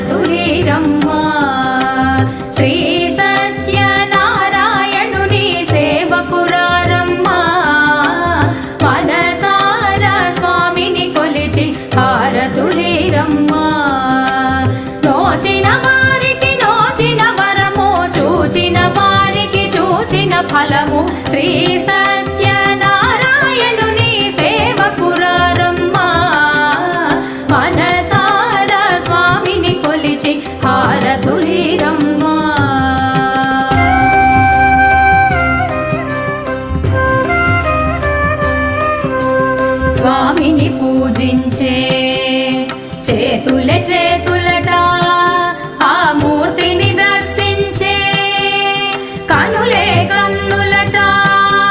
తులీరమ్మా శ్రీ సత్యనారాయణుని సేవకురారమ్మా పదసార స్వామిని కొలిచి హారతులీరమ్మా నోచిన వారికి నోచిన వరము చూచిన వారికి చూచిన ఫలము స్వామిని పూజించే చేతులే చేతులు